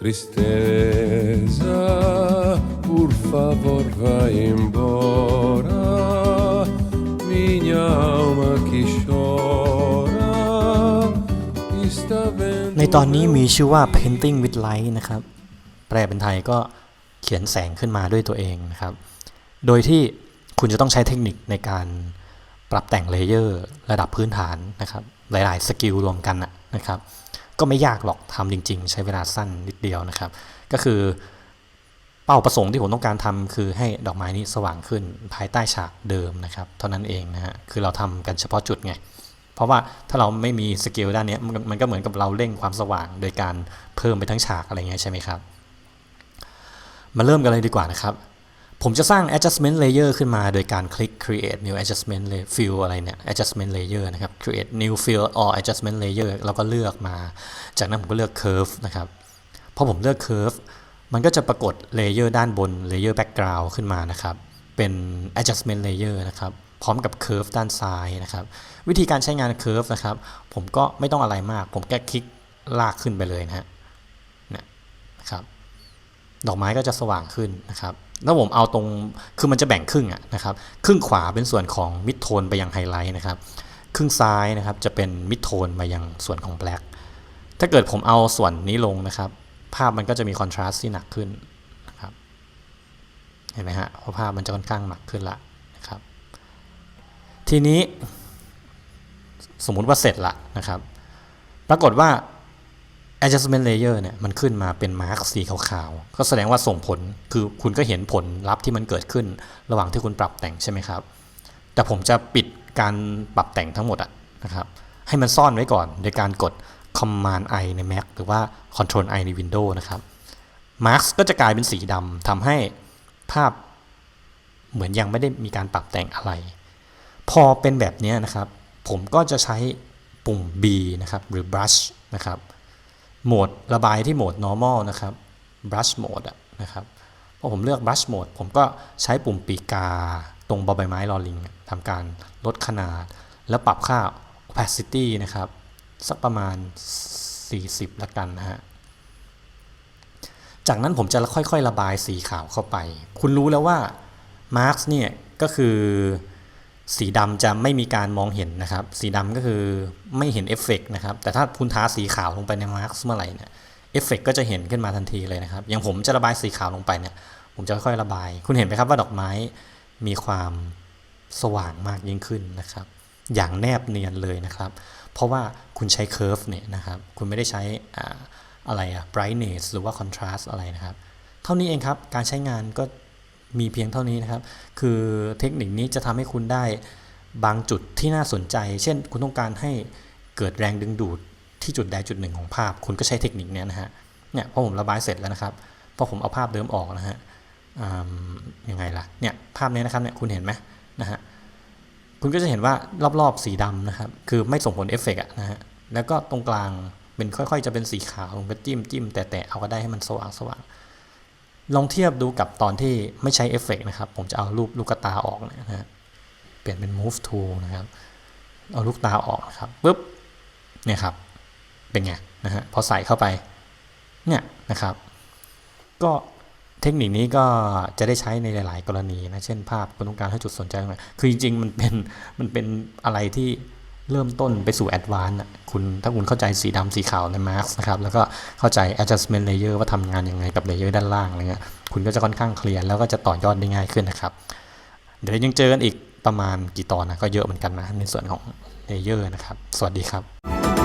Tristeza, por favor, vai embora. Minha alma que chora está vendo. ในตอนนี้มีชื่อว่า painting with light นะครับ แปลเป็นไทยก็เขียนแสงขึ้นมาด้วยตัวเองนะครับ โดยที่คุณจะต้องใช้เทคนิคในการปรับแต่งเลเยอร์ระดับพื้นฐานนะครับ หลาย ๆ สกิลรวมกันนะนะครับ ก็ไม่ยากหรอกทำจริง ๆ ใช้เวลาสั้นนิดเดียวนะครับ ก็คือเป้าประสงค์ที่ผมต้องการทำคือให้ดอกไม้นี้สว่างขึ้นภายใต้ฉากเดิมนะครับ เท่านั้นเองนะฮะคือเราทำกันเฉพาะจุดไงเพราะว่าถ้าเราไม่มีสกิลด้านนี้มันก็เหมือนกับเราเร่งความสว่างโดยการเพิ่มไปทั้งฉากอะไรเงี้ยใช่ไหมครับมาเริ่มกันเลยดีกว่านะครับ ผมจะสร้าง adjustment layer ขึ้นมาโดยการคลิก create new adjustment fill อะไรเนี่ย adjustment layer นะครับ create new fill or adjustment layer แล้วก็เลือกมา จากนั้นผมก็เลือก curve นะครับพอผมเลือก curve มันก็จะปรากฏ layer ด้านบน layer background ขึ้นมานะครับ เป็น adjustment layer นะครับ พร้อมกับ curve ด้านซ้ายนะครับ วิธีการใช้งาน curve นะครับ ผมก็ไม่ต้องอะไรมาก ผมแค่คลิกลากขึ้นไปเลยนะฮะนะครับ ดอกไม้ก็จะสว่างขึ้นนะครับ แล้วผมเอาตรงคือมันจะแบ่งครึ่งอะนะครับครึ่งขวาเป็นส่วนของมิดโทนไปยังไฮไลท์นะครับครึ่งซ้ายนะครับจะเป็นมิดโทนมายังส่วนของแบล็กถ้าเกิดผมเอาส่วนนี้ลงนะครับ ภาพมันก็จะมีคอนทราสต์ที่หนักขึ้นนะครับเห็นไหมฮะเพราะภาพมันจะค่อนข้างหนักขึ้นละนะครับ ทีนี้สมมุติว่าเสร็จละนะครับ ปรากฏว่า adjustment layer เนี่ยมันขึ้นมาเป็นมาร์กสีขาวๆ ก็แสดงว่าส่งผลคือคุณก็เห็นผลลัพธ์ที่มันเกิดขึ้น ระหว่างที่คุณปรับแต่งใช่ไหมครับ แต่ผมจะปิดการปรับแต่งทั้งหมดอะนะครับให้มันซ่อนไว้ก่อน โดยการกด command i ใน Mac หรือว่า control i ใน Windows นะครับ mask ก็จะกลายเป็นสีดำทำให้ภาพเหมือนยังไม่ได้มีการปรับแต่งอะไร พอเป็นแบบนี้นะครับ ผมก็จะใช้ปุ่ม B นะครับหรือ brush นะครับ โหมดระบายที่โหมด normal นะครับ brush mode นะครับพอผมเลือก brush mode ผมก็ใช้ปุ่มปีกาตรงบอใบไม้ลอลิงทำการลดขนาด แล้วปรับค่า opacity นะครับ สักประมาณ 40 ละกันนะฮะจากนั้นผมจะค่อยๆ ระบายสีขาวเข้าไป คุณรู้แล้วว่า marks เนี่ยก็คือ สีดำจะไม่มีการมองเห็นนะครับ สีดำก็คือไม่เห็นเอฟเฟกต์นะครับ แต่ถ้าคุณทาสีขาวลงไปใน marks เมื่อไหร่เนี่ยเอฟเฟกต์ก็จะเห็นขึ้นมาทันทีเลยนะครับ อย่างผมจะระบายสีขาวลงไปเนี่ย ผมจะค่อยๆระบาย คุณเห็นไหมครับว่าดอกไม้มีความสว่างมากยิ่งขึ้นนะครับ อย่างแนบเนียนเลยนะครับ เพราะว่าคุณใช้ curve เนี่ยนะครับ คุณไม่ได้ใช้อ่าอะไรอะ brightness หรือว่า contrast อะไรนะครับ เท่านี้เองครับ การใช้งานก็ มีเพียงเท่านี้นะครับ คือเทคนิคนี้จะทำให้คุณได้บางจุดที่น่าสนใจ เช่น คุณต้องการให้เกิดแรงดึงดูดที่จุดใดจุดหนึ่งของภาพ คุณก็ใช้เทคนิคนี้นะฮะ เนี่ยพอผมระบายเสร็จแล้วนะครับ พอผมเอาภาพเดิมออกนะฮะยังไงล่ะ เนี่ยภาพนี้นะครับเนี่ยคุณเห็นไหมนะฮะ คุณก็จะเห็นว่ารอบๆสีดำนะครับ คือไม่ส่งผลเอฟเฟกต์อะนะฮะ แล้วก็ตรงกลางเป็นค่อยๆ จะเป็นสีขาวลงไปจิ้มจิ้มแต่แต่เอาก็ได้ให้มันสว่างสว่าง ลองเทียบดูกับตอนที่ไม่ใช้เอฟเฟกต์นะครับ ผมจะเอารูปลูกตาออกเนี่ยนะฮะเปลี่ยนเป็น move to นะครับ เอาลูกตาออกนะครับปุ๊บเนี่ยครับ เป็นไงนะฮะพอใส่เข้าไปเนี่ยนะครับ ก็เทคนิคนี้ก็จะได้ใช้ในหลาย ๆ กรณีนะ เช่นภาพคุณต้องการให้จุดสนใจตรงไหนคือจริง ๆ มันเป็นมันเป็นอะไรที่ เริ่มต้นไปสู่แอดวานซ์คุณถ้าคุณเข้าใจสีดำสีขาวในมาร์กนะครับแล้วก็เข้าใจ adjustment layer ว่าทำงานยังไงกับ layer ด้านล่างอะไรเงี้ยคุณก็จะค่อนข้างเคลียร์แล้วก็จะต่อยอดได้ง่ายขึ้นนะครับ เดี๋ยวยังเจอกันอีกประมาณกี่ตอนนะก็เยอะเหมือนกันนะในส่วนของเลเยอร์นะครับ สวัสดีครับ